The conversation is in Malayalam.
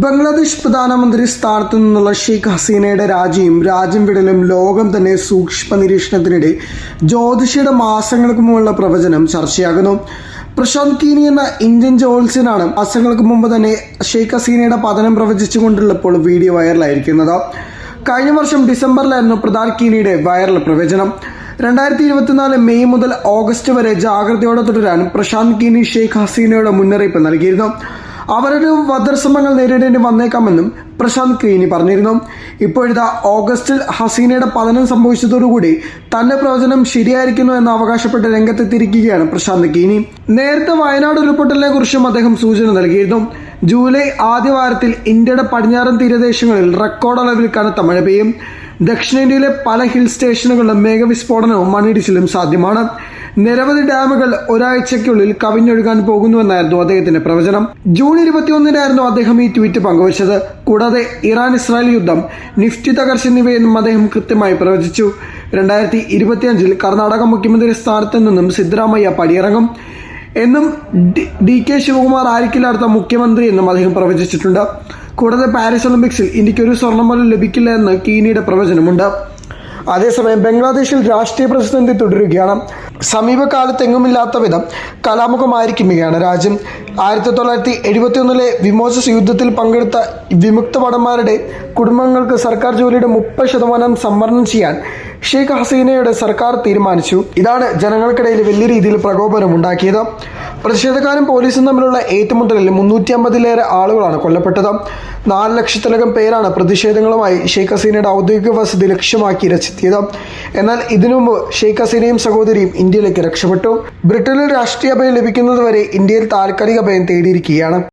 ബംഗ്ലാദേശ് പ്രധാനമന്ത്രി സ്ഥാനത്തു നിന്നുള്ള ഷെയ്ഖ് ഹസീനയുടെ രാജിയും രാജ്യം വിടലും ലോകം തന്നെ സൂക്ഷ്മ നിരീക്ഷണത്തിനിടെ ജ്യോതിഷയുടെ മാസങ്ങൾക്ക് മുമ്പുള്ള പ്രവചനം ചർച്ചയാകുന്നു. പ്രശാന്ത് കീനി എന്ന ഇന്ത്യൻ ജോത്സ്യനാണ് മാസങ്ങൾക്ക് മുമ്പ് തന്നെ ഷെയ്ഖ് ഹസീനയുടെ പതനം പ്രവചിച്ചുകൊണ്ടുള്ള ഇപ്പോൾ വീഡിയോ വൈറലായിരിക്കുന്നത്. കഴിഞ്ഞ വർഷം ഡിസംബറിലായിരുന്നു പ്രധാൻ കീനിയുടെ വൈറൽ പ്രവചനം. രണ്ടായിരത്തി ഇരുപത്തിനാല് മെയ് മുതൽ ഓഗസ്റ്റ് വരെ ജാഗ്രതയോടെ തുടരാൻ പ്രശാന്ത് കീനി ഷെയ്ഖ് ഹസീനയുടെ മുന്നറിയിപ്പ് നൽകിയിരുന്നു. അവരുടെ വധശ്രമങ്ങൾ നേരിടേണ്ടി വന്നേക്കാമെന്നും പ്രശാന്ത് കീനി പറഞ്ഞിരുന്നു. ഇപ്പോഴത്തെ ഓഗസ്റ്റിൽ ഹസീനയുടെ പതനം സംഭവിച്ചതോടുകൂടി തന്റെ പ്രവചനം ശരിയായിരിക്കുന്നു എന്ന് അവകാശപ്പെട്ട് രംഗത്തെത്തിയിരിക്കുകയാണ് പ്രശാന്ത് കീനി നേരത്തെ വയനാട് ഉരുൾപൊട്ടലിനെ കുറിച്ചും അദ്ദേഹം സൂചന നൽകിയിരുന്നു. ജൂലൈ ആദ്യവാരത്തിൽ ഇന്ത്യയുടെ പടിഞ്ഞാറൻ തീരദേശങ്ങളിൽ റെക്കോർഡ് അളവിൽ കനത്ത മഴ പെയ്യും. ദക്ഷിണേന്ത്യയിലെ പല ഹിൽ സ്റ്റേഷനുകളിലും മേഘവിസ്ഫോടനവും മണ്ണിടിച്ചിലും സാധ്യമാണ്. നിരവധി ഡാമുകൾ ഒരാഴ്ചയ്ക്കുള്ളിൽ കവിഞ്ഞൊഴുകാൻ പോകുന്നുവെന്നായിരുന്നു അദ്ദേഹത്തിന്റെ പ്രവചനം. ജൂൺ ഇരുപത്തിയൊന്നിനായിരുന്നു അദ്ദേഹം ഈ ട്വീറ്റ് പങ്കുവച്ചത്. കൂടാതെ ഇറാൻ ഇസ്രായേൽ യുദ്ധം നിഫ്റ്റി തകർച്ച എന്നിവയെന്നും അദ്ദേഹം കൃത്യമായി പ്രവചിച്ചു. രണ്ടായിരത്തി ഇരുപത്തിയഞ്ചിൽ കർണാടക മുഖ്യമന്ത്രി സ്ഥാനത്ത് നിന്നും സിദ്ധരാമയ്യ പടിയിറങ്ങും എന്നും ഡി- കെ ശിവകുമാർ ആയിരിക്കില്ല അടുത്ത മുഖ്യമന്ത്രി എന്നും അദ്ദേഹം പ്രവചിച്ചിട്ടുണ്ട്. കൂടാതെ പാരീസ് ഒളിമ്പിക്സിൽ ഇന്ത്യയ്ക്ക് ഒരു സ്വർണം പോലും ലഭിക്കില്ല എന്ന് കീനിയുടെ പ്രവചനമുണ്ട്. അതേസമയം ബംഗ്ലാദേശിൽ രാഷ്ട്രീയ പ്രതിസന്ധി തുടരുകയാണ്. സമീപകാലത്തെങ്ങുമില്ലാത്ത വിധം കലാമുഖമായിരിക്കുകയാണ് രാജ്യം. ആയിരത്തി തൊള്ളായിരത്തി എഴുപത്തി ഒന്നിലെ വിമോചന യുദ്ധത്തിൽ പങ്കെടുത്ത വിമുക്ത ഭടന്മാരുടെ കുടുംബങ്ങൾക്ക് സർക്കാർ ജോലിയുടെ മുപ്പത് ശതമാനം സംവരണം ചെയ്യാൻ ഷെയ്ഖ് ഹസീനയുടെ സർക്കാർ തീരുമാനിച്ചു. ഇതാണ് ജനങ്ങൾക്കിടയിൽ വലിയ രീതിയിൽ പ്രകോപനം ഉണ്ടാക്കിയത് പ്രതിഷേധക്കാരും പോലീസും തമ്മിലുള്ള ഏറ്റുമുട്ടലിൽ മുന്നൂറ്റി അമ്പതിലേറെ ആളുകളാണ് കൊല്ലപ്പെട്ടത്. നാല് ലക്ഷത്തിലകം പേരാണ് പ്രതിഷേധങ്ങളുമായി ഷെയ്ഖ് ഹസീനയുടെ ഔദ്യോഗിക വസതി ലക്ഷ്യമാക്കി രച്ചെത്തിയത്. എന്നാൽ ഇതിനു മുമ്പ് ഷെയ്ഖ് ഹസീനയും സഹോദരിയും ഇന്ത്യയിലേക്ക് രക്ഷപ്പെട്ടു. ബ്രിട്ടനിൽ രാഷ്ട്രീയ അഭയം ലഭിക്കുന്നതുവരെ ഇന്ത്യയിൽ താൽക്കാലിക അഭയം തേടിയിരിക്കുകയാണ്.